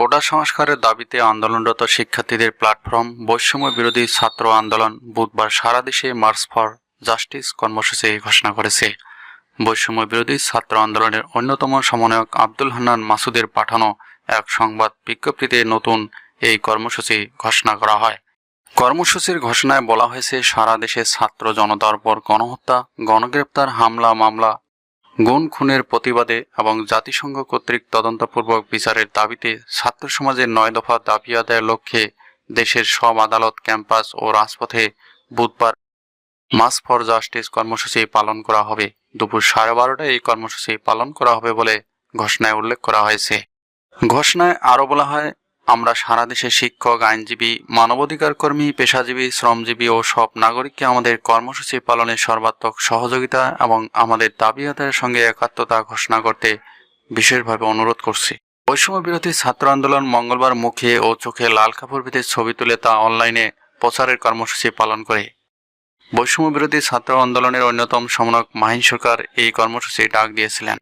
কোটা সংস্কারের দাবিতে আন্দোলনরত শিক্ষার্থীদের প্ল্যাটফর্ম, বৈষম্য বিরোধী ছাত্র আন্দোলন বুধবার সারা দেশে মার্চ ফর জাস্টিস কর্মসূচি ঘোষণা করেছে। বৈষম্য বিরোধী ছাত্র আন্দোলনের অন্যতম সমন্বয়ক আব্দুল হান্নান মাসুদের পাঠানো এক সংবাদ বিজ্ঞপ্তিতে নতুন এই কর্মসূচি ঘোষণা করা হয়। কর্মসূচির ঘোষণায় বলা হয়েছে, সারা দেশে ছাত্র জনতার পর গণহত্যা, গণগ্রেপ্তার, হামলা, মামলা গুণ খুনের প্রতিবাদে এবং জাতিসংঘ কর্তৃক তদন্তপূর্বক বিচারের দাবিতে ছাত্র সমাজের নয় দফা দাবি আদায়ের লক্ষ্যে দেশের সব আদালত, ক্যাম্পাস ও রাজপথে বুধবার মাস ফর জাস্টিস কর্মসূচি পালন করা হবে। দুপুর সাড়ে বারোটায় এই কর্মসূচি পালন করা হবে বলে ঘোষণায় উল্লেখ করা হয়েছে। ঘোষণায় আরও বলা হয় আমরা সারা দেশে শিক্ষক, আইনজীবী, মানবাধিকার কর্মী, পেশাজীবী, শ্রমজীবী ও সব নাগরিককে আমাদের কর্মসূচি পালনে সর্বাত্মক সহযোগিতা এবং আমাদের দাবি আদায়ের সঙ্গে একাত্মতা ঘোষণা করতে বিশেষভাবে অনুরোধ করছি। বৈষম্য বিরোধী ছাত্র আন্দোলন মঙ্গলবার মুখে ও চোখে লাল কাপড় বেঁধে ছবি তুলে তা অনলাইনে প্রচারের কর্মসূচি পালন করে। বৈষম্য বিরোধী ছাত্র আন্দোলনের অন্যতম সমন্বয়ক মাহিন সরকার এই কর্মসূচি ডাক দিয়েছিলেন।